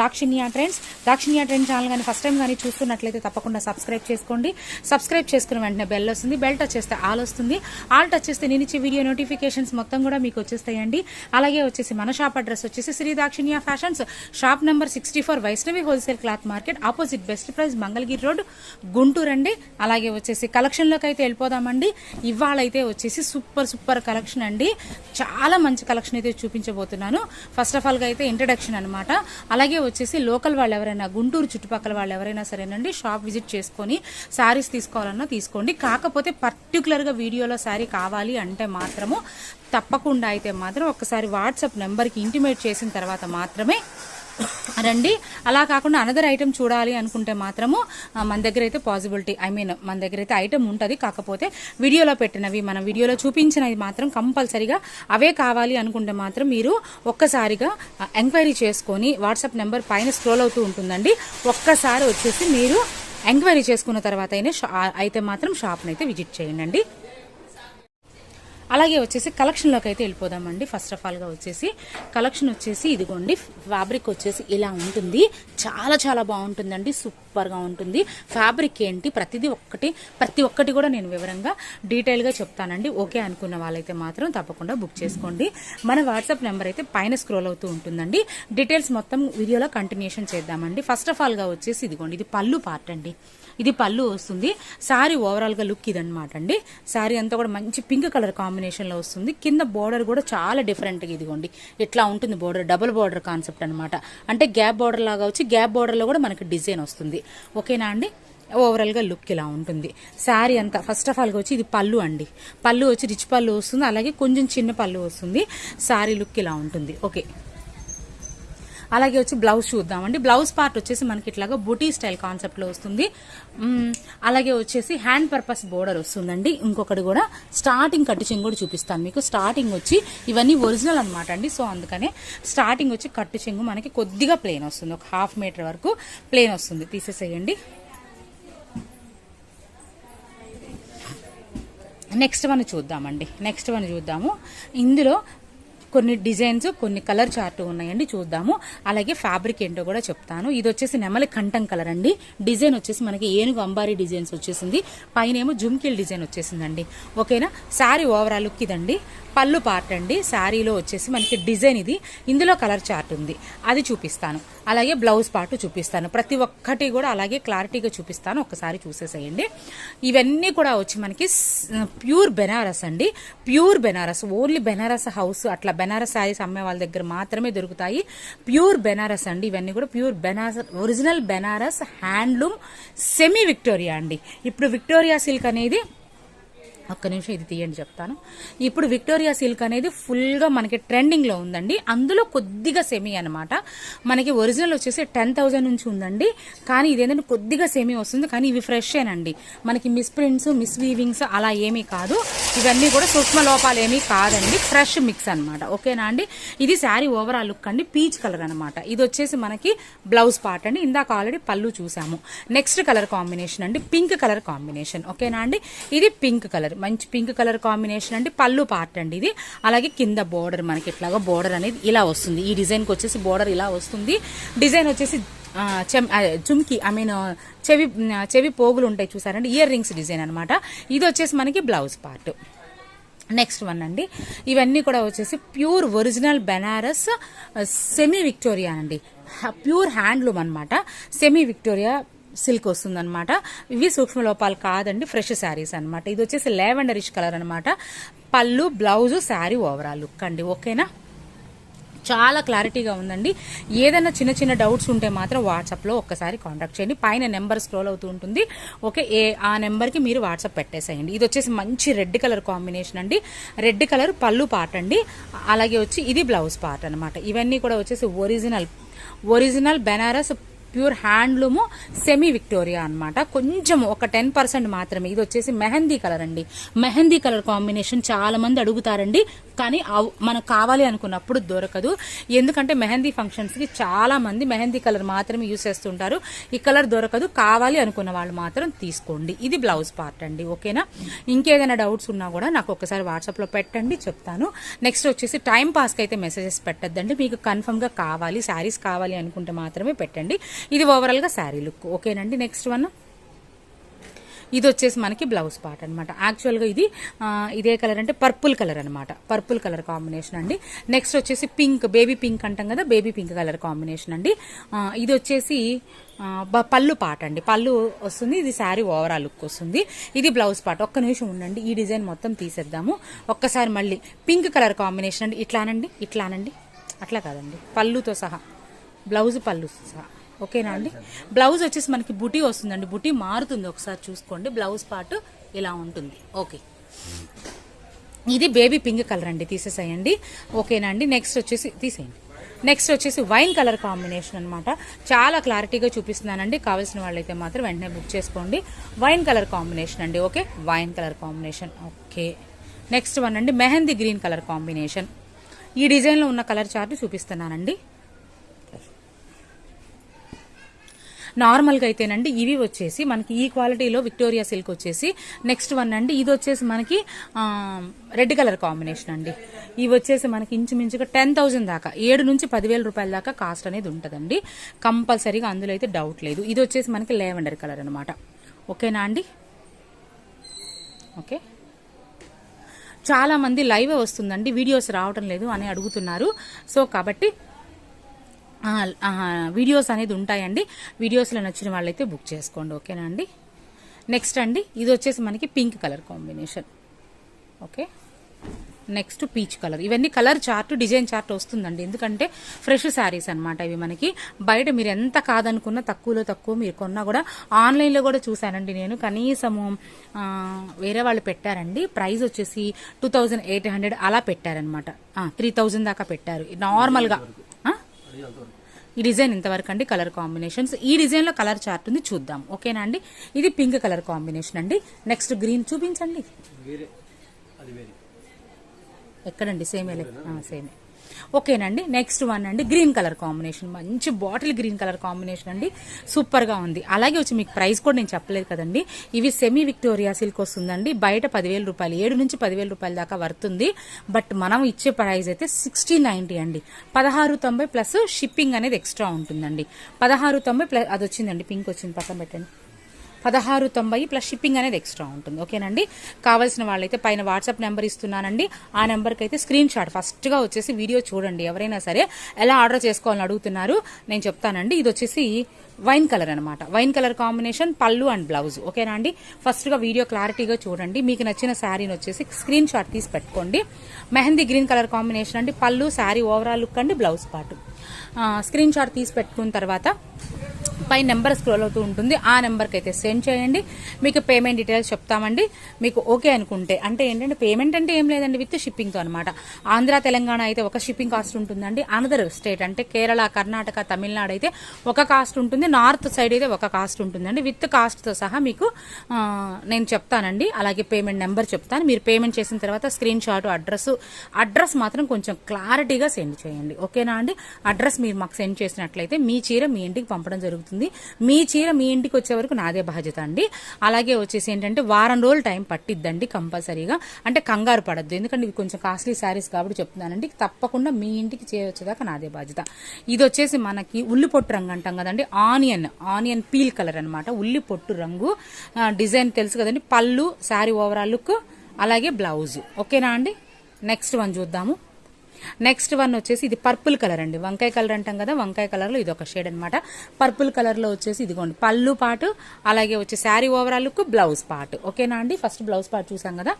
Dakshinya trends. Dakshinya trend channel కానీ first time కానీ చూస్తున్నట్లయితే తప్పకుండా సబ్స్క్రైబ్ చేసుకోండి. సబ్స్క్రైబ్ చేసుకున్న వెంటనే బెల్ వస్తుంది. బెల్ టచ్ చేస్తే ఆల్ వస్తుంది. ఆల్ టచ్ చేస్తే నేను ఇచ్చే వీడియో నోటిఫికేషన్స్ మొత్తం కూడా మీకు వచ్చేస్తాయండి. అలాగే వచ్చేసి మన షాప్ అడ్రస్ వచ్చేసి Sri Dakshinya fashions. Shop number sixty four Vaishnavi wholesale cloth market opposite best price Mangalagiri road Guntur అండి. అలాగే వచ్చేసి కలెక్షన్లోకి అయితే వెళ్ళిపోదామండి. ఇవాళ అయితే వచ్చేసి సూపర్ సూపర్ కలెక్షన్ అండి. చాలా మంచి కలెక్షన్ అయితే చూపించబోతున్నాను. ఫస్ట్ ఆఫ్ ఆల్గా అయితే ఇంట్రడక్షన్ అనమాట అలాగే వచ్చేసి లోకల్ వాళ్ళు ఎవరైనా గుంటూరు చుట్టుపక్కల వాళ్ళు ఎవరైనా సరేనండి షాప్ విజిట్ చేసుకొని శారీస్ తీసుకోవాలన్నా తీసుకోండి. కాకపోతే పర్టికులర్గా వీడియోలో శారీ కావాలి అంటే మాత్రము తప్పకుండా అయితే మాత్రం ఒకసారి వాట్సాప్ నెంబర్కి ఇంటిమేట్ చేసిన తర్వాత మాత్రమే రండి. అలా కాకుండా అనదర్ ఐటమ్ చూడాలి అనుకుంటే మాత్రము మన దగ్గర అయితే పాసిబిలిటీ ఐ మీన్ మన దగ్గర అయితే ఐటమ్ ఉంటుంది. కాకపోతే వీడియోలో పెట్టినవి మనం వీడియోలో చూపించినవి మాత్రం కంపల్సరీగా అవే కావాలి అనుకుంటే మాత్రం మీరు ఒక్కసారిగా ఎంక్వైరీ చేసుకొని వాట్సాప్ నెంబర్ పైన స్క్రోల్ అవుతూ ఉంటుందండి. ఒక్కసారి వచ్చేసి మీరు ఎంక్వైరీ చేసుకున్న తర్వాత అయినా అయితే మాత్రం షాప్ని అయితే విజిట్ చేయండి. అలాగే వచ్చేసి కలెక్షన్లోకి అయితే వెళ్ళిపోదామండి. ఫస్ట్ ఆఫ్ ఆల్గా వచ్చేసి కలెక్షన్ వచ్చేసి ఇదిగోండి ఫ్యాబ్రిక్ వచ్చేసి ఇలా ఉంటుంది. చాలా చాలా బాగుంటుందండి. సూపర్గా ఉంటుంది. ఫ్యాబ్రిక్ ఏంటి? ప్రతిదీ ఒక్కటి ప్రతి ఒక్కటి కూడా నేను వివరంగా డీటెయిల్గా చెప్తానండి. ఓకే అనుకున్న వాళ్ళైతే మాత్రం తప్పకుండా బుక్ చేసుకోండి. మన వాట్సాప్ నెంబర్ అయితే పైన స్క్రోల్ అవుతూ ఉంటుందండి. డీటెయిల్స్ మొత్తం వీడియోలో కంటిన్యూషన్ చేద్దామండి. ఫస్ట్ ఆఫ్ ఆల్గా వచ్చేసి ఇదిగోండి ఇది పళ్ళు పార్ట్ అండి. ఇది పళ్ళు వస్తుంది. సారీ ఓవరాల్గా లుక్ ఇదనమాట అండి. శారీ అంతా కూడా మంచి పింక్ కలర్ కాంబినేషన్లో వస్తుంది. కింద బోర్డర్ కూడా చాలా డిఫరెంట్గా ఇదిగోండి. ఇట్లా ఉంటుంది బోర్డర్? డబుల్ బోర్డర్ కాన్సెప్ట్ అనమాట అంటే గ్యాప్ బోర్డర్ లాగా వచ్చి గ్యాప్ బోర్డర్లో కూడా మనకి డిజైన్ వస్తుంది. ఓకేనా అండి? ఓవరాల్గా లుక్ ఇలా ఉంటుంది. శారీ అంతా ఫస్ట్ ఆఫ్ ఆల్గా వచ్చి ఇది పళ్ళు అండి. పళ్ళు వచ్చి రిచ్ పళ్ళు వస్తుంది. అలాగే కొంచెం చిన్న పళ్ళు వస్తుంది. శారీ లుక్ ఇలా ఉంటుంది. ఓకే అలాగే వచ్చి బ్లౌజ్ చూద్దామండి. బ్లౌజ్ పార్ట్ వచ్చేసి మనకి ఇట్లాగా బుటీ స్టైల్ కాన్సెప్ట్లో వస్తుంది. అలాగే వచ్చేసి హ్యాండ్ పర్పస్ బోర్డర్ వస్తుందండి. ఇంకొకటి కూడా స్టార్టింగ్ కట్టు చెంగు కూడా చూపిస్తాను మీకు. స్టార్టింగ్ వచ్చి ఇవన్నీ ఒరిజినల్ అనమాట అండి. సో అందుకనే స్టార్టింగ్ వచ్చి కట్టు చెంగు మనకి కొద్దిగా ప్లేన్ వస్తుంది. ఒక హాఫ్ మీటర్ వరకు ప్లేన్ వస్తుంది. తీసేసేయండి. నెక్స్ట్ వన్ చూద్దామండి. నెక్స్ట్ వన్ చూద్దాము. ఇందులో కొన్ని డిజైన్స్ కొన్ని కలర్ చార్ట్ ఉన్నాయండి చూద్దాము. అలాగే ఫ్యాబ్రిక్ ఏంటో కూడా చెప్తాను. ఇది వచ్చేసి నెమలి కంఠం కలర్ అండి. డిజైన్ వచ్చేసి మనకి ఏనుగు అంబారీ డిజైన్స్ వచ్చేసింది. పైన ఏమో జుమ్కిల్ డిజైన్ వచ్చేసిందండి. ఓకేనా? శారీ ఓవరాల్ లుక్ ఇదండి. పళ్ళు పార్ట్ అండి. శారీలో వచ్చేసి మనకి డిజైన్ ఇది. ఇందులో కలర్ చార్ట్ ఉంది. అది చూపిస్తాను. అలాగే బ్లౌజ్ పార్ట్ చూపిస్తాను. ప్రతి ఒక్కటి కూడా అలాగే క్లారిటీగా చూపిస్తాను. ఒకసారి చూసేసేయండి. ఇవన్నీ కూడా వచ్చి మనకి ప్యూర్ బెనారస్ అండి. Pure Banaras. Only Banaras house అట్లా బెనారస్ శారీస్ అమ్మే వాళ్ళ దగ్గర మాత్రమే దొరుకుతాయి. ప్యూర్ బెనారస్ అండి ఇవన్నీ కూడా. Pure Benaras original Benaras handloom semi Victoria అండి. ఇప్పుడు విక్టోరియా సిల్క్ అనేది ఒక్క నిమిషం ఇది తీయండి చెప్తాను. ఇప్పుడు విక్టోరియా సిల్క్ అనేది ఫుల్గా మనకి ట్రెండింగ్లో ఉందండి. అందులో కొద్దిగా సెమీ అనమాట మనకి ఒరిజినల్ వచ్చేసి టెన్ థౌజండ్ నుంచి ఉందండి. కానీ ఇదేంటంటే కొద్దిగా సెమీ వస్తుంది. కానీ ఇవి ఫ్రెష్ేనండి మనకి మిస్ ప్రింట్స్ మిస్ వీవింగ్స్ అలా ఏమీ కాదు. ఇవన్నీ కూడా సూక్ష్మ లోపాలు ఏమీ కాదండి. ఫ్రెష్ మిక్స్ అనమాట ఓకేనా అండి? ఇది శారీ ఓవరాల్ లుక్ అండి. పీచ్ కలర్ అనమాట ఇది వచ్చేసి మనకి బ్లౌజ్ పార్ట్ అండి. ఇందాక ఆల్రెడీ పళ్ళు చూసాము. నెక్స్ట్ కలర్ కాంబినేషన్ అండి. Pink colour combination. ఓకేనా అండి? ఇది పింక్ కలర్. మంచి పింక్ కలర్ కాంబినేషన్ అండి పళ్ళు పార్ట్ అండి ఇది. అలాగే కింద బోర్డర్ మనకి ఇట్లాగా బోర్డర్ అనేది ఇలా వస్తుంది. ఈ డిజైన్కి వచ్చేసి బోర్డర్ ఇలా వస్తుంది. డిజైన్ వచ్చేసి చుమ్కి చెమ్ ఐ మీన్ చెవి చెవి పోగులు ఉంటాయి చూసారండి ఇయర్ రింగ్స్ డిజైన్ అనమాట ఇది వచ్చేసి మనకి బ్లౌజ్ పార్ట్ నెక్స్ట్ వన్ అండి. ఇవన్నీ కూడా వచ్చేసి pure original Benaras semi Victoria అండి. ప్యూర్ హ్యాండ్లూమ్ అనమాట సెమీ విక్టోరియా సిల్క్ వస్తుందనమాట ఇవి సూక్ష్మ లోపాలు కాదండి ఫ్రెష్ శారీస్ అనమాట ఇది వచ్చేసి లెవెండరిష్ కలర్ అనమాట పళ్ళు బ్లౌజ్ శారీ ఓవరాల్ లుక్ అండి. ఓకేనా? చాలా క్లారిటీగా ఉందండి. ఏదైనా చిన్న చిన్న డౌట్స్ ఉంటే మాత్రం వాట్సాప్లో ఒక్కసారి కాంటాక్ట్ చేయండి. పైన నెంబర్ స్క్రోల్ అవుతూ ఉంటుంది. ఓకే ఏ ఆ నెంబర్కి మీరు వాట్సాప్ పెట్టేసేయండి. ఇది వచ్చేసి మంచి రెడ్ కలర్ కాంబినేషన్ అండి. రెడ్ కలర్ పళ్ళు పార్ట్ అండి. అలాగే వచ్చి ఇది బ్లౌజ్ పార్ట్ అనమాట ఇవన్నీ కూడా వచ్చేసి original original Benaras pure handloom semi Victoria అన్నమాట. కొంచెం ఒక టెన్ పర్సెంట్ మాత్రమే. ఇది వచ్చేసి మెహందీ కలర్ అండి. మెహందీ కలర్ కాంబినేషన్ చాలా మంది అడుగుతారండి. కానీ అవ్- మనకు కావాలి అనుకున్నప్పుడు దొరకదు. ఎందుకంటే మెహందీ ఫంక్షన్స్కి చాలామంది చాలా మంది మెహందీ కలర్ మాత్రమే యూస్ చేస్తుంటారు. ఈ కలర్ దొరకదు. కావాలి అనుకున్న వాళ్ళు మాత్రం తీసుకోండి. ఇది బ్లౌజ్ పార్ట్ అండి. ఓకేనా? ఇంకేదైనా డౌట్స్ ఉన్నా కూడా నాకు ఒకసారి వాట్సాప్లో పెట్టండి చెప్తాను. నెక్స్ట్ వచ్చేసి టైం పాస్కి అయితే మెసేజెస్ పెట్టద్దండి. మీకు కన్ఫర్మ్గా కావాలి శారీస్ కావాలి అనుకుంటే మాత్రమే పెట్టండి. ఇది ఓవరాల్గా శారీ లుక్ ఓకేనండి నెక్స్ట్ వన్ ఇది వచ్చేసి మనకి బ్లౌజ్ పార్ట్ అనమాట యాక్చువల్గా ఇది ఇదే కలర్ అంటే పర్పుల్ కలర్ అనమాట పర్పుల్ కలర్ కాంబినేషన్ అండి. నెక్స్ట్ వచ్చేసి పింక్ బేబీ పింక్ అంటాం కదా బేబీ పింక్ కలర్ కాంబినేషన్ అండి. ఇది వచ్చేసి పళ్ళు పాట అండి. పళ్ళు వస్తుంది ఇది శారీ ఓవరాల్ లుక్ వస్తుంది. ఇది బ్లౌజ్ పార్ట్ ఒక్క నిమిషం ఉండండి ఈ డిజైన్ మొత్తం తీసేద్దాము. ఒక్కసారి మళ్ళీ పింక్ కలర్ కాంబినేషన్ అండి. ఇట్లానండి ఇట్లానండి. అట్లా కాదండి. పళ్ళుతో సహా బ్లౌజ్ పళ్ళు సహా. ఓకేనా అండి? బ్లౌజ్ వచ్చేసి మనకి బుటీ వస్తుందండి. బుటీ మారుతుంది ఒకసారి చూసుకోండి. బ్లౌజ్ పార్ట్ ఇలా ఉంటుంది. ఓకే. ఇది బేబీ పింక్ కలర్ అండి. తీసేసేయండి. ఓకేనా అండి? నెక్స్ట్ వచ్చేసి తీసేయండి. నెక్స్ట్ వచ్చేసి వైన్ కలర్ కాంబినేషన్ అనమాట చాలా క్లారిటీగా చూపిస్తున్నానండి. కావాల్సిన వాళ్ళైతే మాత్రం వెంటనే బుక్ చేసుకోండి. వైన్ కలర్ కాంబినేషన్ అండి. Okay? Wine colour combination. Okay. Next one అండి. Mehndi green colour combination. ఈ డిజైన్లో ఉన్న కలర్ చార్ట్ చూపిస్తున్నానండి. నార్మల్గా అయితేనండి ఇవి వచ్చేసి మనకి ఈ క్వాలిటీలో విక్టోరియా సిల్క్ వచ్చేసి నెక్స్ట్ వన్ అండి. ఇది వచ్చేసి మనకి రెడ్ కలర్ కాంబినేషన్ అండి. ఇవి వచ్చేసి మనకి ఇంచుమించుగా టెన్ థౌసండ్ దాకా ఏడు నుంచి పదివేల రూపాయల దాకా కాస్ట్ అనేది ఉంటుందండి. కంపల్సరీగా అందులో అయితే డౌట్ లేదు. ఇది వచ్చేసి మనకి లేవెండర్ కలర్ అనమాట ఓకేనా అండి? ఓకే. చాలా మంది వస్తుందండి వీడియోస్ రావటం లేదు అని అడుగుతున్నారు. సో కాబట్టి వీడియోస్ అనేది ఉంటాయండి. వీడియోస్లో నచ్చిన వాళ్ళైతే బుక్ చేసుకోండి. ఓకేనా అండి? నెక్స్ట్ అండి. ఇది వచ్చేసి మనకి pink colour combination okay next peach colour ఇవన్నీ కలర్ చార్ట్ డిజైన్ చార్ట్ వస్తుందండి. ఎందుకంటే ఫ్రెష్ శారీస్ అనమాట ఇవి మనకి. బయట మీరు ఎంత కాదనుకున్నా తక్కువలో తక్కువ మీరు కొన్నా కూడా ఆన్లైన్లో కూడా చూశానండి నేను. కనీసము వేరే వాళ్ళు పెట్టారండి. ప్రైస్ వచ్చేసి టూ థౌజండ్ ఎయిట్ హండ్రెడ్ అలా పెట్టారనమాట త్రీ థౌజండ్ దాకా పెట్టారు. నార్మల్గా ఈ డిజైన్ ఇంతవరకు అండి కలర్ కాంబినేషన్స్. ఈ డిజైన్లో కలర్ చార్ట్ ఉంది చూద్దాం. ఓకేనా అండి? ఇది పింక్ కలర్ కాంబినేషన్ అండి. నెక్స్ట్ గ్రీన్ చూపించండి. ఎక్కడండి? సేమే సేమే. ఓకేనండి నెక్స్ట్ వన్ అండి గ్రీన్ కలర్ కాంబినేషన్ మంచి బాటిల్ గ్రీన్ కలర్ కాంబినేషన్ అండి. సూపర్గా ఉంది. అలాగే వచ్చి మీకు ప్రైస్ కూడా నేను చెప్పలేదు కదండి. ఇవి సెమీ విక్టోరియా సిల్క్ వస్తుందండి. బయట పదివేల రూపాయలు ఏడు నుంచి పదివేల రూపాయల దాకా వర్తుంది. బట్ మనం ఇచ్చే ప్రైస్ అయితే సిక్స్టీ నైన్టీ అండి. పదహారు తొంభై ప్లస్ షిప్పింగ్ అనేది ఎక్స్ట్రా ఉంటుందండి. పదహారు తొంభై ప్లస్ అది వచ్చిందండి పింక్ వచ్చింది పక్కన పెట్టండి. పదహారు తొంభై ప్లస్ షిప్పింగ్ అనేది ఎక్స్ట్రా ఉంటుంది. ఓకేనండి? కావాల్సిన వాళ్ళైతే పైన వాట్సాప్ నెంబర్ ఇస్తున్నానండి. ఆ నెంబర్కి అయితే స్క్రీన్ షాట్ ఫస్ట్గా వచ్చేసి వీడియో చూడండి. ఎవరైనా సరే ఎలా ఆర్డర్ చేసుకోవాలని అడుగుతున్నారు నేను చెప్తానండి. ఇది వచ్చేసి వైన్ కలర్ అనమాట wine colour combination pallu and blouse ఓకేనా అండి ఫస్ట్గా వీడియో క్లారిటీగా చూడండి. మీకు నచ్చిన శారీని వచ్చేసి స్క్రీన్ షాట్ తీసి పెట్టుకోండి. మెహందీ గ్రీన్ కలర్ కాంబినేషన్ అండి. పళ్ళు శారీ ఓవరాల్ లుక్ అండి బ్లౌజ్ పాటు స్క్రీన్ షాట్ తీసి పెట్టుకున్న తర్వాత పై నెంబర్ స్క్రోల్ అవుతూ ఉంటుంది. ఆ నెంబర్కి అయితే సెండ్ చేయండి. మీకు పేమెంట్ డీటెయిల్స్ చెప్తామండి. మీకు ఓకే అనుకుంటే అంటే ఏంటంటే పేమెంట్ అంటే ఏం లేదండి విత్ షిప్పింగ్తో అనమాట ఆంధ్ర తెలంగాణ అయితే ఒక షిప్పింగ్ కాస్ట్ ఉంటుందండి. అనదర్ స్టేట్ అంటే కేరళ కర్ణాటక తమిళనాడు అయితే ఒక కాస్ట్ ఉంటుంది. నార్త్ సైడ్ అయితే ఒక కాస్ట్ ఉంటుందండి. విత్ కాస్ట్తో సహా మీకు నేను చెప్తానండి. అలాగే పేమెంట్ నెంబర్ చెప్తాను. మీరు పేమెంట్ చేసిన తర్వాత స్క్రీన్ షాట్ అడ్రస్ అడ్రస్ మాత్రం కొంచెం క్లారిటీగా సెండ్ చేయండి. ఓకేనా అండి? అడ్రస్ మీరు మాకు సెండ్ చేసినట్లయితే మీ చీర మీ ఇంటికి పంపడం జరుగుతుంది. మీ చీర మీ ఇంటికి వచ్చే వరకు నాదే బాధ్యత అండి. అలాగే వచ్చేసి ఏంటంటే వారం రోజులు టైం పట్టిద్దండి కంపల్సరీగా. అంటే కంగారు పడద్దు. ఎందుకంటే ఇవి కొంచెం కాస్ట్లీ శారీస్ కాబట్టి చెప్తున్నానండి. తప్పకుండా మీ ఇంటికి చేయొచ్చేదాకా నాదే బాధ్యత. ఇది వచ్చేసి మనకి ఉల్లి పొట్టు రంగు అంటాం కదండి. ఆనియన్ ఆనియన్ పీల్ కలర్ అనమాట ఉల్లి పొట్టు రంగు డిజైన్ తెలుసు కదండి. పళ్ళు శారీ ఓవరాల్ లుక్ అలాగే బ్లౌజ్. ఓకేనా అండి? నెక్స్ట్ వన్ చూద్దాము. నెక్స్ట్ వన్ వచ్చేసి ఇది పర్పుల్ కలర్ అండి. వంకాయ కలర్ అంటాం కదా వంకాయ కలర్లో ఇది ఒక షేడ్ అనమాట పర్పుల్ కలర్లో వచ్చేసి ఇదిగోండి పళ్ళు పాటు అలాగే వచ్చే sari overall look blouse part ఓకేనా అండి? ఫస్ట్ బ్లౌజ్ పార్ట్ చూసాం కదా.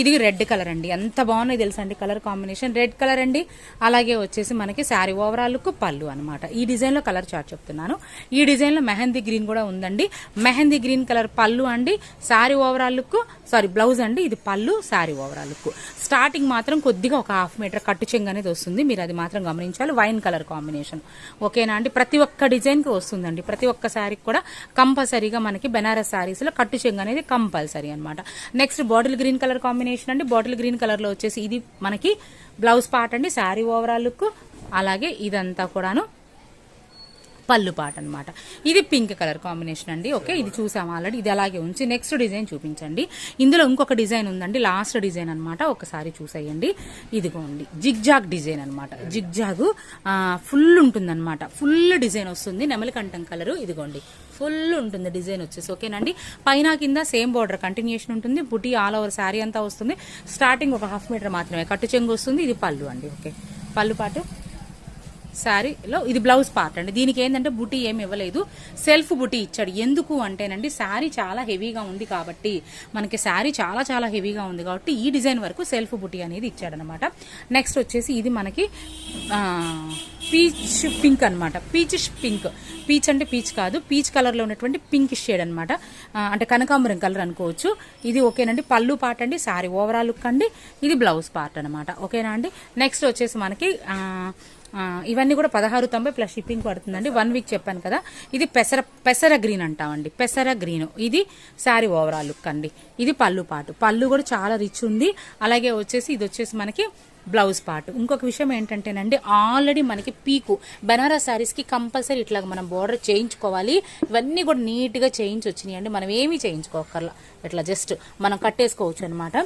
ఇది రెడ్ కలర్ అండి. ఎంత బాగున్నాయి తెలుసా అండి కలర్ కాంబినేషన్ రెడ్ కలర్ అండి. అలాగే వచ్చేసి మనకి శారీ ఓవరాల్ లుక్ పళ్ళు అనమాట ఈ డిజైన్లో కలర్ చార్ట్ చెప్తున్నాను. ఈ డిజైన్లో మెహందీ గ్రీన్ కూడా ఉందండి. మెహందీ గ్రీన్ కలర్ పళ్ళు అండి. Sari overall look sorry blouse అండి. ఇది పళ్ళు శారీ ఓవరాల్ లుక్ స్టార్టింగ్ మాత్రం కొద్దిగా ఒక హాఫ్ మీటర్ కట్టు చెంగ అనేది వస్తుంది. మీరు అది మాత్రం గమనించాలి. వైన్ కలర్ కాంబినేషన్ ఓకేనా అండి? ప్రతి ఒక్క డిజైన్కి వస్తుందండి. ప్రతి ఒక్క శారీకి కూడా కంపల్సరీగా మనకి బెనారస్ శారీస్లో కట్టు చెంగు అనేది కంపల్సరీ అనమాట next bottle green colour combination అండి. బాటిల్ గ్రీన్ కలర్లో వచ్చేసి ఇది మనకి బ్లౌజ్ పార్ట్ అండి. శారీ ఓవరాల్ లుక్ అలాగే ఇదంతా కూడాను పళ్ళు పాట అనమాట ఇది పింక్ కలర్ కాంబినేషన్ అండి ఓకే? ఇది చూసాం ఆల్రెడీ ఇది అలాగే ఉంచి నెక్స్ట్ డిజైన్ చూపించండి. ఇందులో ఇంకొక డిజైన్ ఉందండి లాస్ట్ డిజైన్ అనమాట ఒకసారి చూసేయండి. ఇదిగోండి జిగ్జాగ్ డిజైన్ అనమాట జిగ్జాగ్ ఫుల్ ఉంటుందన్నమాట. ఫుల్ డిజైన్ వస్తుంది నెమలికంఠం కలర్ ఇదిగోండి. ఫుల్ ఉంటుంది డిజైన్ వచ్చేసి ఓకేనండి? పైన కింద సేమ్ బార్డర్ కంటిన్యూషన్ ఉంటుంది బుటీ ఆల్ ఓవర్ శారీ అంతా వస్తుంది. స్టార్టింగ్ ఒక హాఫ్ మీటర్ మాత్రమే కట్టు చెంగు వస్తుంది ఇది పళ్ళు అండి ఓకే? పళ్ళు పాటు శారీలో ఇది బ్లౌజ్ పార్ట్ అండి. దీనికి ఏంటంటే బుటీ ఏమి ఇవ్వలేదు. సెల్ఫ్ బుటీ ఇచ్చాడు. ఎందుకు అంటేనండి శారీ చాలా హెవీగా ఉంది కాబట్టి మనకి శారీ చాలా చాలా హెవీగా ఉంది కాబట్టి ఈ డిజైన్ వరకు సెల్ఫ్ బుటీ అనేది ఇచ్చాడనమాట. నెక్స్ట్ వచ్చేసి ఇది మనకి పీచ్ పింక్ అనమాట పీచ్ పింక్. పీచ్ అంటే పీచ్ కాదు పీచ్ కలర్లో ఉన్నటువంటి పింక్ షేడ్ అనమాట అంటే కనకాంబరం కలర్ అనుకోవచ్చు. ఇది ఓకేనండి పళ్ళు పార్ట్ అండి సారీ ఓవరాల్ లుక్ అండి ఇది బ్లౌజ్ పార్ట్ అనమాట ఓకేనా అండి? నెక్స్ట్ వచ్చేసి మనకి ఇవన్నీ కూడా పదహారు తొంభై ప్లస్ షిప్పింగ్ పడుతుందండి. వన్ వీక్ చెప్పాను కదా. ఇది పెసర పెసర గ్రీన్ అంటామండి. పెసర గ్రీన్. ఇది శారీ ఓవరాల్ లుక్ అండి. ఇది పళ్ళు పాటు. పళ్ళు కూడా చాలా రిచ్ ఉంది. అలాగే వచ్చేసి ఇది వచ్చేసి మనకి బ్లౌజ్ పార్ట్. ఇంకొక విషయం ఏంటంటేనండి ఆల్రెడీ మనకి పీకు బెనారస్ శారీస్కి కంపల్సరీ ఇట్లా మనం బోర్డర్ చేయించుకోవాలి. ఇవన్నీ కూడా నీట్గా చేయించి వచ్చినాయి అండి మనం ఏమీ చేయించుకోకర్లా. ఇట్లా జస్ట్ మనం కట్టేసుకోవచ్చు అనమాట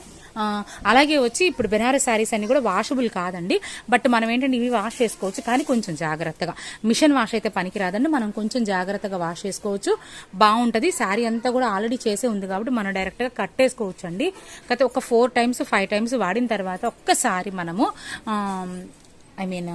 అలాగే వచ్చి ఇప్పుడు బెనారస్ శారీస్ అన్ని కూడా వాషబుల్ కాదండి. బట్ మనం ఏంటంటే ఇవి వాష్ చేసుకోవచ్చు. కానీ కొంచెం జాగ్రత్తగా. మిషన్ వాష్ అయితే పనికిరాదండి. మనం కొంచెం జాగ్రత్తగా వాష్ చేసుకోవచ్చు. బాగుంటుంది. శారీ అంతా కూడా ఆల్రెడీ చేసే ఉంది కాబట్టి మనం డైరెక్ట్గా కట్టేసుకోవచ్చు అండి కాకపోతే ఒక ఫోర్ టైమ్స్ ఫైవ్ టైమ్స్ వాడిన తర్వాత ఒక్కసారి మనము I mean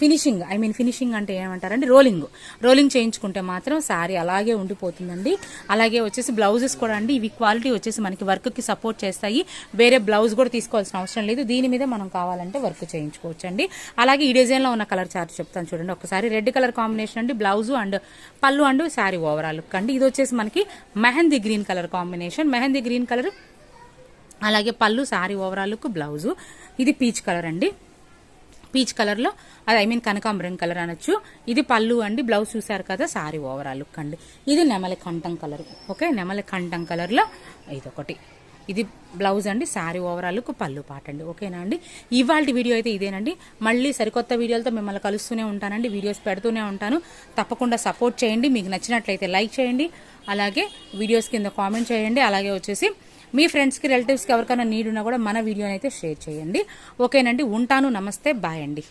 finishing I mean finishing అంటే ఏమంటారంటే రోలింగ్ రోలింగ్ చేయించుకుంటే మాత్రం శారీ అలాగే ఉండిపోతుందండి. అలాగే వచ్చేసి బ్లౌజెస్ కూడా అండి ఇవి క్వాలిటీ వచ్చేసి మనకి వర్క్కి సపోర్ట్ చేస్తాయి. వేరే బ్లౌజ్ కూడా తీసుకోవాల్సిన అవసరం లేదు. దీని మీద మనం కావాలంటే వర్క్ చేయించుకోవచ్చు అండి అలాగే ఈ డిజైన్లో ఉన్న కలర్ చార్ట్ చెప్తాను చూడండి. ఒకసారి రెడ్ కలర్ కాంబినేషన్ అండి blouse and pallu and sari overall అండి. ఇది వచ్చేసి మనకి mehndi green colour combination. Mehndi green colour అలాగే పళ్ళు శారీ ఓవరాల్ బ్లౌజు. ఇది పీచ్ కలర్ అండి. పీచ్ కలర్లో అది ఐ మీన్ కనకాంబరం కలర్ అనొచ్చు. ఇది పళ్ళు అండి బ్లౌజ్ చూసారు కదా సారీ ఓవరాల్ లుక్ అండి. ఇది నెమలి కంఠం కలర్ ఓకే? నెమలి కంఠం కలర్లో ఇదొకటి. ఇది బ్లౌజ్ అండి శారీ ఓవరాల్ లుక్ పళ్ళు పాట అండి ఓకేనా అండి? ఇవాళ వీడియో అయితే ఇదేనండి. మళ్ళీ సరికొత్త వీడియోలతో మిమ్మల్ని కలుస్తూనే ఉంటానండి వీడియోస్ పెడుతూనే ఉంటాను. తప్పకుండా సపోర్ట్ చేయండి మీకు నచ్చినట్లయితే లైక్ చేయండి అలాగే వీడియోస్ కింద కామెంట్ చేయండి అలాగే వచ్చేసి మీ ఫ్రెండ్స్కి రిలేటివ్స్కి ఎవరికైనా నీడ్ ఉన్నా కూడా మన వీడియోని అయితే షేర్ చేయండి. ఓకేనండి ఉంటాను నమస్తే బాయ్ అండి.